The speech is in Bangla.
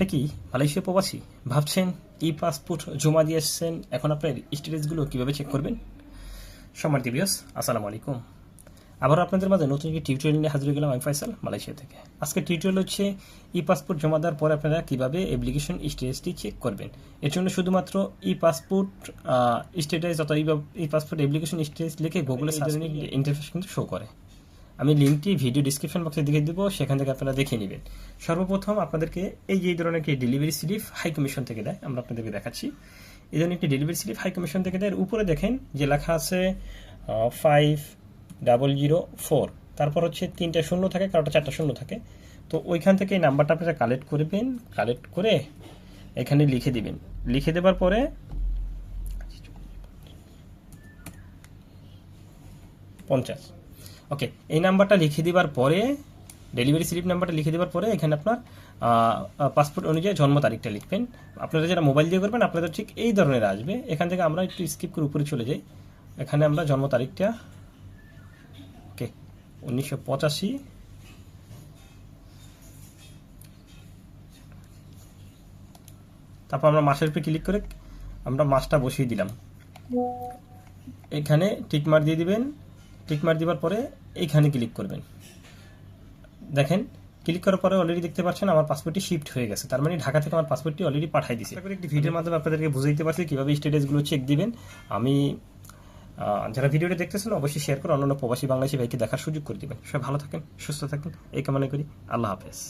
আপনি কি মালয়েশিয়া প্রবাসী? ভাবছেন ই পাসপোর্ট জমা দিয়ে এসছেন এখন আপনার স্টেটাসগুলো কীভাবে চেক করবেন? সম্মানিত বিয়স আসসালামু আলাইকুম। আবার আপনাদের মাঝে নতুন একটি টিউটোরিয়াল নিয়ে হাজির গেলাম আমি ফয়সাল মালয়েশিয়া থেকে। আজকে টিউটোরিয়াল হচ্ছে ই পাসপোর্ট জমা দেওয়ার পরে আপনারা কীভাবে অ্যাপ্লিকেশন স্টেটাসটি চেক করবেন? এর জন্য শুধুমাত্র ই পাসপোর্ট স্টেটাস অথবা ই পাসপোর্ট অ্যাপ্লিকেশন স্টেটাস লিখে গুগলে সার্চ ইন্টারফেস কিন্তু শো করে। আমি লিঙ্কটি ভিডিও ডিসক্রিপশন বক্সে দেখে দেবো, সেখান থেকে আপনারা দেখে নেবেন। সর্বপ্রথম আপনাদেরকে এই যে ধরনের একটি ডেলিভারি স্লিপ হাই কমিশন থেকে দেয়, আমরা আপনাদেরকে দেখাচ্ছি। এই ধরনের একটি ডেলিভারি স্লিপ হাই কমিশন থেকে দেয় উপরে দেখেন যে লেখা আছে ফাইভ ডাবল জিরো ফোর তারপর হচ্ছে তিনটা শূন্য থাকে কারোটা চারটা শূন্য থাকে। তো ওইখান থেকে এই নাম্বারটা আপনারা কালেক্ট করবেন কালেক্ট করে এখানে লিখে দিবেন। লিখে দেওয়ার পরে পঞ্চাশ। ওকে এই নাম্বারটা লিখে দেওয়ার পরে ডেলিভারি স্লিপ নাম্বারটা লিখে দেওয়ার পরে এখানে আপনার পাসপোর্ট অনুযায়ী জন্ম তারিখটা লিখবেন। আপনারা যারা মোবাইল দিয়ে করবেন, আপনাদের ঠিক এই ধরনের আসবে। এখান থেকে আমরা একটু স্কিপ করে উপরে চলে যাই। এখানে আমরা জন্ম তারিখটা ওকে উনিশশো পঁচাশি। তারপর আমরা মাসের উপরে ক্লিক করে আমরা মাসটা বসিয়ে দিলাম। এখানে টিকমার দিয়ে দিবেন। টিকমার দেওয়ার পরে এইখানে ক্লিক করবেন। দেখেন ক্লিক করার পরে অলরেডি দেখতে পাচ্ছেন আমার পাসপোর্টটি শিফট হয়ে গেছে। তার মানে ঢাকা থেকে আমার পাসপোর্টটি অলরেডি পাঠাই দিয়েছে তারপরে একটি ভিডিওর মাধ্যমে আপনাদেরকে বুঝাইতে পারছি কীভাবে স্টেটাসগুলো চেক দিবেন। আমি যারা ভিডিওটি দেখতেছেন অবশ্যই শেয়ার করে অন্যান্য প্রবাসী বাংলাদেশি ভাইকে দেখার সুযোগ করে দেবেন। সবাই ভালো থাকেন সুস্থ থাকেন এই কামনা করি। আল্লাহ হাফেজ।